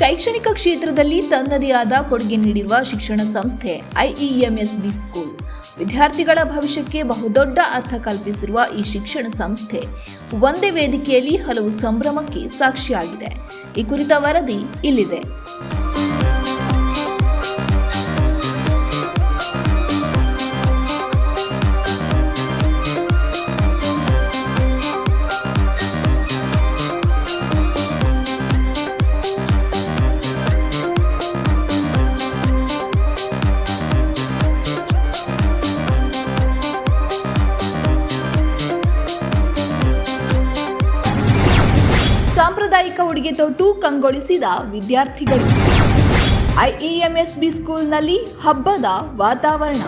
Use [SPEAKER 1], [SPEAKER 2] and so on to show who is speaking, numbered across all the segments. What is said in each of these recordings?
[SPEAKER 1] ಶೈಕ್ಷಣಿಕ ಕ್ಷೇತ್ರದಲ್ಲಿ ತನ್ನದೇ ಆದ ಕೊಡುಗೆ ನೀಡಿರುವ ಶಿಕ್ಷಣ ಸಂಸ್ಥೆ ಐಇಎಂಎಸ್ ಬಿ ಸ್ಕೂಲ್. ವಿದ್ಯಾರ್ಥಿಗಳ ಭವಿಷ್ಯಕ್ಕೆ ಬಹುದೊಡ್ಡ ಅರ್ಥ ಕಲ್ಪಿಸಿರುವ ಈ ಶಿಕ್ಷಣ ಸಂಸ್ಥೆ ಒಂದೇ ವೇದಿಕೆಯಲ್ಲಿ ಹಲವು ಸಂಭ್ರಮಕ್ಕೆ ಸಾಕ್ಷಿಯಾಗಿದೆ. ಈ ಕುರಿತ ವರದಿ ಇಲ್ಲಿದೆ. ಉಡುಗೆ ತೊಟ್ಟು ಕಂಗೊಳಿಸಿದ ವಿದ್ಯಾರ್ಥಿಗಳು. ಐಇಎಂಎಸ್ ಬಿ ಸ್ಕೂಲ್ನಲ್ಲಿ ಹಬ್ಬದ ವಾತಾವರಣ.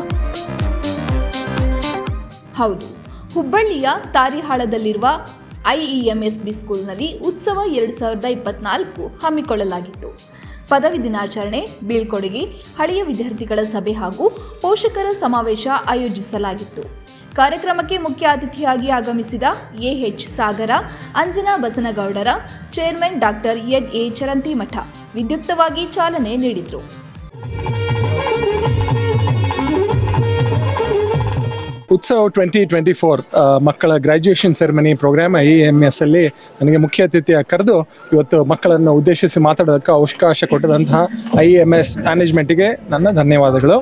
[SPEAKER 1] ಹೌದು, ಹುಬ್ಬಳ್ಳಿಯ ತಾರಿಹಾಳದಲ್ಲಿರುವ ಐಇಎಂಎಸ್ ಬಿ ಸ್ಕೂಲ್ನಲ್ಲಿ ಉತ್ಸವ ಎರಡು ಸಾವಿರದ ಇಪ್ಪತ್ನಾಲ್ಕು ಹಮ್ಮಿಕೊಳ್ಳಲಾಗಿತ್ತು. ಪದವಿ ದಿನಾಚರಣೆ, ಬೀಳ್ಕೊಡುಗೆ, ಹಳೆಯ ವಿದ್ಯಾರ್ಥಿಗಳ ಸಭೆ ಹಾಗೂ ಪೋಷಕರ ಸಮಾವೇಶ ಆಯೋಜಿಸಲಾಗಿತ್ತು. ಕಾರ್ಯಕ್ರಮಕ್ಕೆ ಮುಖ್ಯ ಅತಿಥಿಯಾಗಿ ಆಗಮಿಸಿದ AH Sagara, Anjana Basanagoudar, chairman doctor N A Charantimath ವಿದ್ಯುಕ್ತವಾಗಿ ಚಾಲನೆ ನೀಡಿದರು.
[SPEAKER 2] ಉತ್ಸವ ಟ್ವೆಂಟಿ ಟ್ವೆಂಟಿ ಫೋರ್ ಮಕ್ಕಳ graduation ceremony program I M S ಅಲ್ಲಿ ನನಗೆ ಮುಖ್ಯ ಅತಿಥಿಯಾಗಿ ಕರೆದು ಇವತ್ತು ಮಕ್ಕಳನ್ನು ಉದ್ದೇಶಿಸಿ ಮಾತಾಡೋದಕ್ಕೆ ಅವಕಾಶ ಕೊಟ್ಟದಂತಹ ಐ ಎಂ ಎಸ್ ಮ್ಯಾನೇಜ್ಮೆಂಟಿಗೆ ನನ್ನ ಧನ್ಯವಾದಗಳು.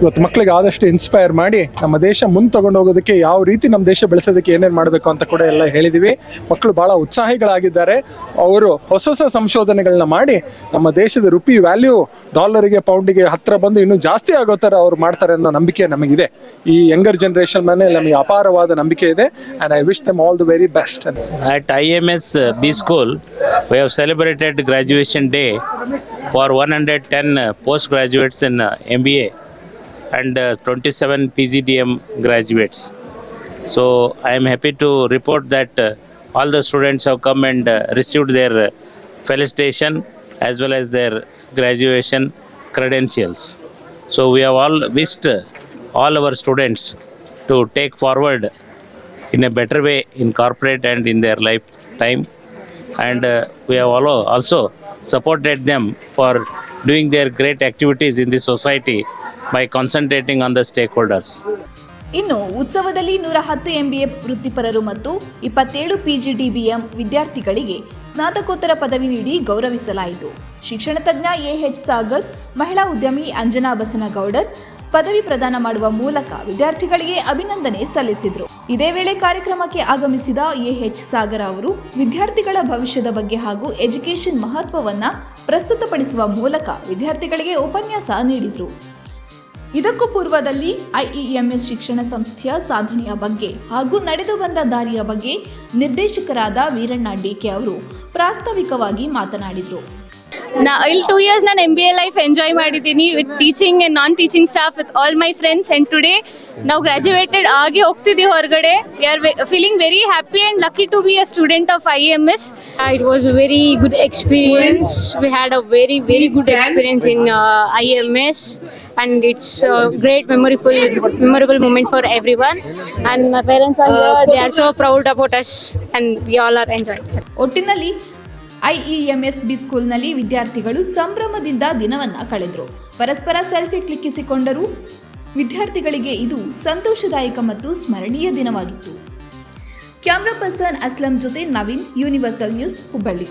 [SPEAKER 2] ಇವತ್ತು ಮಕ್ಕಳಿಗೆ ಆದಷ್ಟು ಇನ್ಸ್ಪೈರ್ ಮಾಡಿ ನಮ್ಮ ದೇಶ ಮುಂದೆ ತೊಗೊಂಡು ಹೋಗೋದಕ್ಕೆ, ಯಾವ ರೀತಿ ನಮ್ಮ ದೇಶ ಬೆಳೆಸೋದಕ್ಕೆ ಏನೇನು ಮಾಡಬೇಕು ಅಂತ ಕೂಡ ಎಲ್ಲ ಹೇಳಿದ್ದೀವಿ ಮಕ್ಕಳು ಭಾಳ ಉತ್ಸಾಹಿಗಳಾಗಿದ್ದಾರೆ. ಅವರು ಹೊಸ ಹೊಸ ಸಂಶೋಧನೆಗಳನ್ನ ಮಾಡಿ ನಮ್ಮ ದೇಶದ ರುಪಿ ವ್ಯಾಲ್ಯೂ ಡಾಲರಿಗೆ ಪೌಂಡಿಗೆ ಹತ್ತಿರ ಬಂದು ಇನ್ನೂ ಜಾಸ್ತಿ ಆಗೋ ಥರ ಅವ್ರು ಮಾಡ್ತಾರೆ ಅನ್ನೋ ನಂಬಿಕೆ ನಮಗಿದೆ. ಈ ಯಂಗರ್ ಜನರೇಷನ್ ಮೇಲೆ ನಮಗೆ ಅಪಾರವಾದ ನಂಬಿಕೆ ಇದೆ and I wish them all the very best
[SPEAKER 3] At IMS uh, B School, we have celebrated graduation day for 110 uh, postgraduates in uh, MBA and uh, 27 PGDM graduates. So I am happy to report that uh, all the students have come and uh, received their uh, felicitation as well as their graduation credentials. So we have all wished uh, all our students to take forward in a better way in corporate and in their lifetime and uh, we have also, also supported them for doing their great activities in the society by concentrating on the stakeholders
[SPEAKER 1] ಇನ್ನು ಉತ್ಸವದಲ್ಲಿ ನೂರ ಹತ್ತು MBA ವೃತ್ತಿಪರರು ಮತ್ತು ಇಪ್ಪತ್ತೇಳು ಪಿಜಿಡಿಬಿಎಂ ವಿದ್ಯಾರ್ಥಿಗಳಿಗೆ ಸ್ನಾತಕೋತ್ತರ ಪದವಿ ನೀಡಿ ಗೌರವಿಸಲಾಯಿತು ಶಿಕ್ಷಣ ತಜ್ಞ ಎಎಚ್ ಸಾಗರ್ ಮಹಿಳಾ ಉದ್ಯಮಿ ಅಂಜನಾ ಬಸನಗೌಡರ್ ಪದವಿ ಪ್ರದಾನ ಮಾಡುವ ಮೂಲಕ ವಿದ್ಯಾರ್ಥಿಗಳಿಗೆ ಅಭಿನಂದನೆ ಸಲ್ಲಿಸಿದರು. ಇದೇ ವೇಳೆ ಕಾರ್ಯಕ್ರಮಕ್ಕೆ ಆಗಮಿಸಿದ ಎಎಚ್ ಸಾಗರ ಅವರು ವಿದ್ಯಾರ್ಥಿಗಳ ಭವಿಷ್ಯದ ಬಗ್ಗೆ ಹಾಗೂ ಎಜುಕೇಷನ್ ಮಹತ್ವವನ್ನ ಪ್ರಸ್ತುತಪಡಿಸುವ ಮೂಲಕ ವಿದ್ಯಾರ್ಥಿಗಳಿಗೆ ಉಪನ್ಯಾಸ ನೀಡಿದರು. ಇದಕ್ಕೂ ಪೂರ್ವದಲ್ಲಿ ಐಇಎಂಎಸ್ ಶಿಕ್ಷಣ ಸಂಸ್ಥೆಯ ಸಾಧನೆಯ ಬಗ್ಗೆ ಹಾಗೂ ನಡೆದು ಬಂದ ದಾರಿಯ ಬಗ್ಗೆ ನಿರ್ದೇಶಕರಾದ ವೀರಣ್ಣ ಡಿಕೆ ಅವರು ಪ್ರಾಸ್ತಾವಿಕವಾಗಿ ಮಾತನಾಡಿದರು.
[SPEAKER 4] ನಾ ಇಲ್ಲಿ ಟೂ ಇಯರ್ಸ್ ನಾನು M B A life enjoy ಮಾಡಿದ್ದೀನಿ with teaching and non teaching staff with all my friends and today ನಾವು ಗ್ರ್ಯಾಜುಯೇಟೆಡ್ ಆಗಿ ಹೋಗ್ತಿದ್ದೀವಿ ಹೊರಗಡೆ. We are feeling very happy and lucky to be a student of I M
[SPEAKER 5] S it was very good experience we had a very very good experience in I M S and it's great memoryful memorable moment for everyone and parents they are so proud about us and we all are enjoy
[SPEAKER 1] ಒಟ್ಟಿನಲ್ಲಿ IEMS B ಸ್ಕೂಲ್ನಲ್ಲಿ ವಿದ್ಯಾರ್ಥಿಗಳು ಸಂಭ್ರಮದಿಂದ ದಿನವನ್ನ ಕಳೆದರು. ಪರಸ್ಪರ selfie ಕ್ಲಿಕ್ಕಿಸಿಕೊಂಡರು ವಿದ್ಯಾರ್ಥಿಗಳಿಗೆ ಇದು ಸಂತೋಷದಾಯಕ ಮತ್ತು ಸ್ಮರಣೀಯ ದಿನವಾಗಿತ್ತು. ಕ್ಯಾಮ್ರಾ ಪರ್ಸನ್ ಅಸ್ಲಂ ಜೊತೆ ನವೀನ್, ಯೂನಿವರ್ಸಲ್ ನ್ಯೂಸ್ ಹುಬ್ಬಳ್ಳಿ.